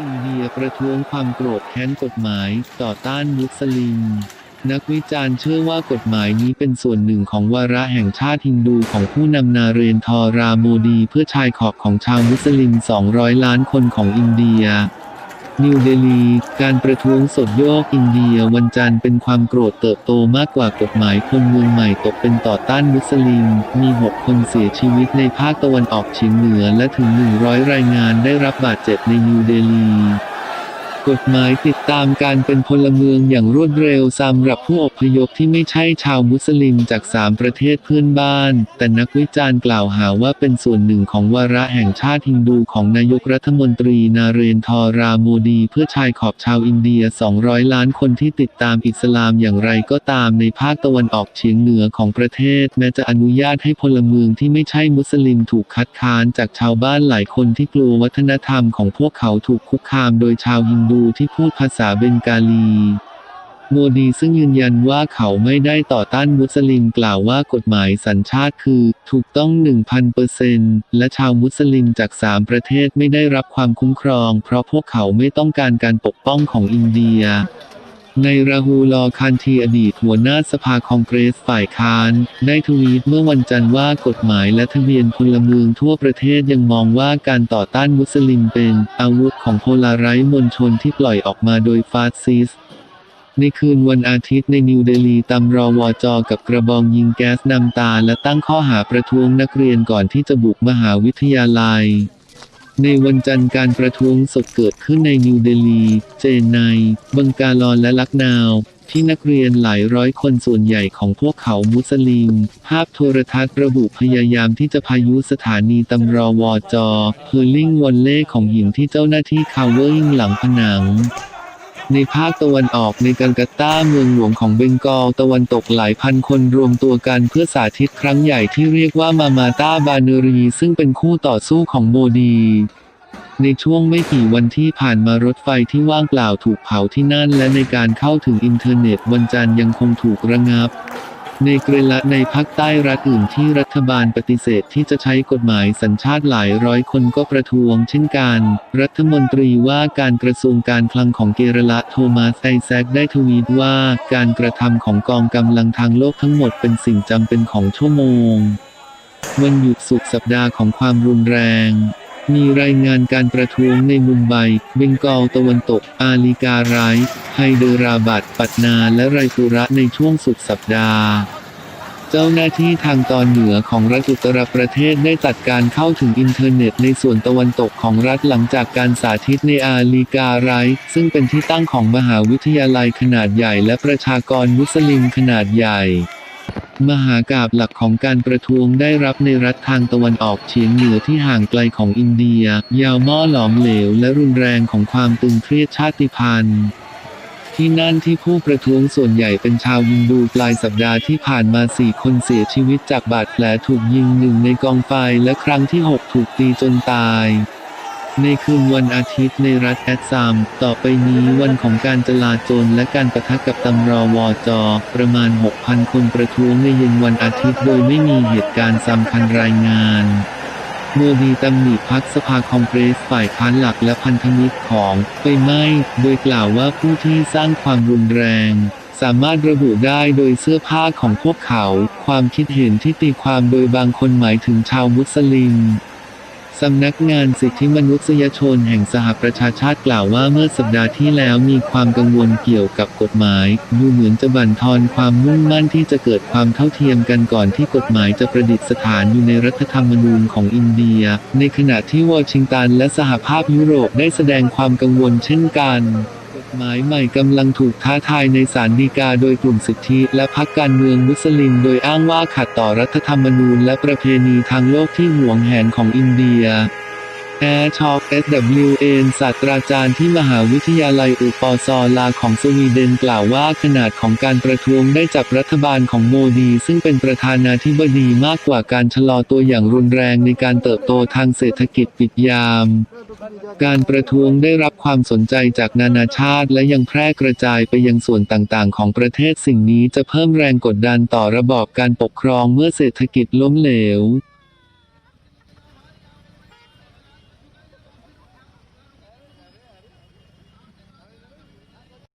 อินเดียประท้วงความโกรธแค้นกฎหมาย ต่อต้านมุสลิม นักวิจารณ์เชื่อว่ากฎหมายนี้เป็นส่วนหนึ่งของวาระแห่งชาติฮินดูของผู้นำนาเรนทอราโมดี เพื่อชายขอบของชาวมุสลิม 200 ล้านคนของอินเดีย นิวเดลี การประท้วงสดโยกอินเดียวันจันทร์เป็นความโกรธเติบโตมากกว่ากฎหมายคนเมืองใหม่ตกเป็นต่อต้านมุสลิม มี 6 คนเสียชีวิตในภาคตะวันออกเฉียงเหนือและถึง 100 รายงานได้รับบาดเจ็บในนิวเดลี กฎหมายติดตามการเป็นพลเมืองอย่างรวดเร็วสำหรับผู้อพยพที่ไม่ใช่ชาวมุสลิมจากสามประเทศเพื่อนบ้าน แต่นักวิจารณ์กล่าวหาว่าเป็นส่วนหนึ่งของวาระแห่งชาติฮินดูของนายกรัฐมนตรีนาเรนทอราโมดีเพื่อชายขอบชาวอินเดีย 200 ล้านคนที่ติดตามอิสลามอย่างไรก็ตามในภาคตะวันออกเฉียงเหนือของประเทศ แม้จะอนุญาตให้พลเมืองที่ไม่ใช่มุสลิมถูกคัดค้านจากชาวบ้านหลายคนที่กลัววัฒนธรรมของพวกเขาถูกคุกคามโดยชาวฮินดูที่พูดภาษาเบงกาลี โมดีซึ่งยืนยันว่าเขาไม่ได้ต่อต้านมุสลิมกล่าวว่ากฎหมายสัญชาติคือ ถูกต้อง 1,000%และชาวมุสลิมจากสามประเทศไม่ได้รับความคุ้มครอง เพราะพวกเขาไม่ต้องการการปกป้องของอินเดีย ในราฮูลอคันทีอดีตหัวหน้าสภาคองเกรสฝ่ายค้าน ได้ทวีตเมื่อวันจันทร์ว่ากฎหมายและทะเบียนพลเมืองทั่วประเทศยังมองว่าการต่อต้านมุสลิมเป็นอาวุธของโพลาไรซ์มวลชนที่ปล่อยออกมาโดยฟาสซิสในคืนวันอาทิตย์ในนิวเดลีตำรอวอจอกับกระบองยิงแก๊สนำตาและตั้งข้อหาประท้วงนักเรียนก่อนที่จะบุกมหาวิทยาลัย ในวันจันทร์การประท้วงสดเกิดขึ้นในนิวเดลี เจนไน บังกาลอนและลักนาว ที่นักเรียนหลายร้อยคนส่วนใหญ่ของพวกเขามุสลิม ภาพโทรทัศน์ระบุพยายามที่จะพายุสถานีตำรอวอจอเพอร์ลิงวอลเล่ของหินที่เจ้าหน้าที่คาวเวอร์ยิงหลังผนัง ในภาคตะวันออกในกัลกัตาเมืองหลวงของเบงกอลตะวันตกหลายพันคนรวมตัวกันเพื่อสาธิตครั้งใหญ่ที่เรียกว่ามามาตาบานรี ซึ่งเป็นคู่ต่อสู้ของโมดี ในช่วงไม่กี่วันที่ผ่านมารถไฟที่ว่างเปล่าถูกเผาที่นั่น และในการเข้าถึงอินเทอร์เน็ตวันจันทร์ยังคงถูกระงับ ในเกรละในภาคใต้รัฐอื่นที่รัฐบาลปฏิเสธที่จะใช้กฎหมายสัญชาติหลายร้อยคนก็ประท้วงเช่นกัน รัฐมนตรีว่าการกระทรวงการคลังของเกรละโทมัสไอแซคได้ทวีตว่า การกระทำของกองกำลังทางโลกทั้งหมดเป็นสิ่งจำเป็นของชั่วโมง วันหยุดสุดสัปดาห์ของความรุนแรง มีรายงานการประท้วงในมุมไบ เบงกอลตะวันตก อาลีการายไฮเดราบัดปัตนา และไรปุระในช่วงสุดสัปดาห์ เจ้าหน้าที่ทางตอนเหนือของรัฐอุตรประเทศได้ตัดการเข้าถึงอินเทอร์เน็ตในส่วนตะวันตกของรัฐหลังจากการสาธิตในอาลีการายซึ่งเป็นที่ตั้งของมหาวิทยาลัยขนาดใหญ่และประชากรมุสลิมขนาดใหญ่ มหากาบหลักของการประท้วงได้รับในรัฐทางตะวันออกเฉียงเหนือที่ห่างไกลของอินเดีย ยาวม่อหลอมเหลวและรุนแรงของความตึงเครียดชาติพันธุ์ที่นั่นที่ผู้ประท้วงส่วนใหญ่เป็นชาวฮินดูปลายสัปดาห์ที่ผ่านมาสี่คนเสียชีวิตจากบาดแผลถูกยิงหนึ่งในกองไฟและครั้งที่6ถูกตีจนตาย ในคืนวันอาทิตย์ในรัฐแอดซาม ต่อไปนี้วันของการจลาจลและการประทะกับตำรอวอจอประมาณ 6,000 คนประท้วงในเย็นวันอาทิตย์โดยไม่มีเหตุการณ์สำคัญรายงานโมดีตำหนิพักสภาคองเกรสฝ่ายค้านหลักและพันธมิตรของไฟไหม้โดยกล่าวว่าผู้ที่สร้างความรุนแรง สามารถระบุได้โดยเสื้อผ้าของพวกเขา ความคิดเห็นที่ตีความโดยบางคนหมายถึงชาวมุสลิม สำนักงานสิทธิมนุษยชนแห่งสหประชาชาติกล่าวว่าเมื่อสัปดาห์ที่แล้วมีความกังวลเกี่ยวกับกฎหมาย ดูเหมือนจะบั่นทอนความมุ่งมั่นที่จะเกิดความเท่าเทียมกันก่อนที่กฎหมายจะประดิษฐานอยู่ในรัฐธรรมนูญของอินเดีย ในขณะที่วอชิงตันและสหภาพยุโรปได้แสดงความกังวลเช่นกัน หมายใหม่กำลังถูกท้าทายในศาลฎีกาโดยกลุ่มสิทธิและพรรคการเมืองมุสลิม โดยอ้างว่าขัดต่อรัฐธรรมนูญและประเพณีทางโลกที่หวงแหนของอินเดีย แอร์ช็อป SWN ศาสตราจารย์ที่มหาวิทยาลัยอุปซอลาของสวีเดนกล่าวว่าขนาดของการประท้วงได้จับรัฐบาลของโมดี ซึ่งเป็นประธานาธิบดีมากกว่าการชะลอตัวอย่างรุนแรงในการเติบโตทางเศรษฐกิจปิดยาม การประท้วงได้รับความสนใจจากนานาชาติและยังแพร่กระจายไปยังส่วนต่างๆ ของประเทศสิ่งนี้จะเพิ่มแรงกดดันต่อระบอบการปกครองเมื่อเศรษฐกิจล้มเหลว